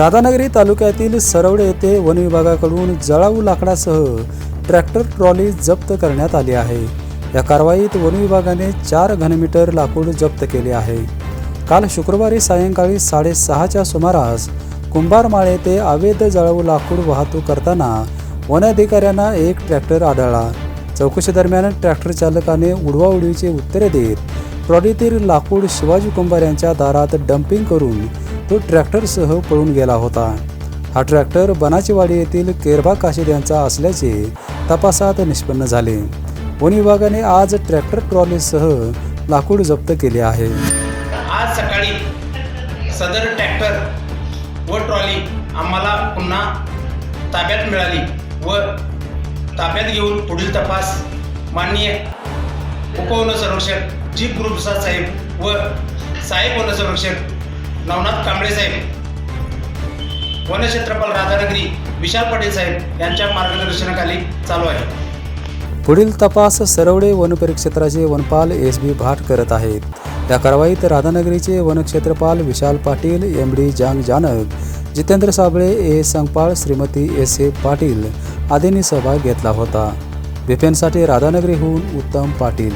राधानगरी तालुक्यातील सरवडे येथे वनविभागाकडून जळाऊ लाकडासह ट्रॅक्टर ट्रॉली जप्त करण्यात आली आहे. या कारवाईत वनविभागाने चार घनमीटर लाकूड जप्त केले आहे. काल शुक्रवारी सायंकाळी साडेसहाच्या सुमारास कुंभारमाळे ते अवैध जळाऊ लाकूड वाहतूक करताना वन अधिकाऱ्यांना एक ट्रॅक्टर आढळला. चौकशी दरम्यान ट्रॅक्टर चालकाने उडवाउडवीची उत्तरे देत ट्रॉलीतील लाकूड शिवाजी कुंभार यांच्या दारात डम्पिंग करून तो ट्रॅक्टरसह पळून गेला होता. हा ट्रॅक्टर बनाचीवाडी येथील केरबा काशीद यांचा असल्याचे तपासात निष्पन्न झाले. वन विभागाने आज ट्रॅक्टर ट्रॉलीसह लाकूड जप्त केले आहे. आज सकाळी सदर ट्रॅक्टर व ट्रॉली आम्हाला पुन्हा ताब्यात मिळाली व ताब्यात घेऊन पुढील तपास माननीय उपवन संरक्षक चीफ ग्रुप साहेब व साहेब वन संरक्षक नवनाथ कांबळे साहेब वनक्षेत्रपाल राधानगरी विशाल पटेल साहेब यांच्या मार्गदर्शनाखाली चालू आहे. पुढील तपास सरवडे वनपरिक्षेत्राचे वनपाल एस बी भाट करत आहेत. या कारवाईत राधानगरीचे वनक्षेत्रपाल विशाल पाटील एम डी जांग जानक Jitendra Sable A Sangpal Shrimati S A Patil आदींनी सहभाग घेतला होता. बिफेनसाठी राधानगरीहून उत्तम पाटील.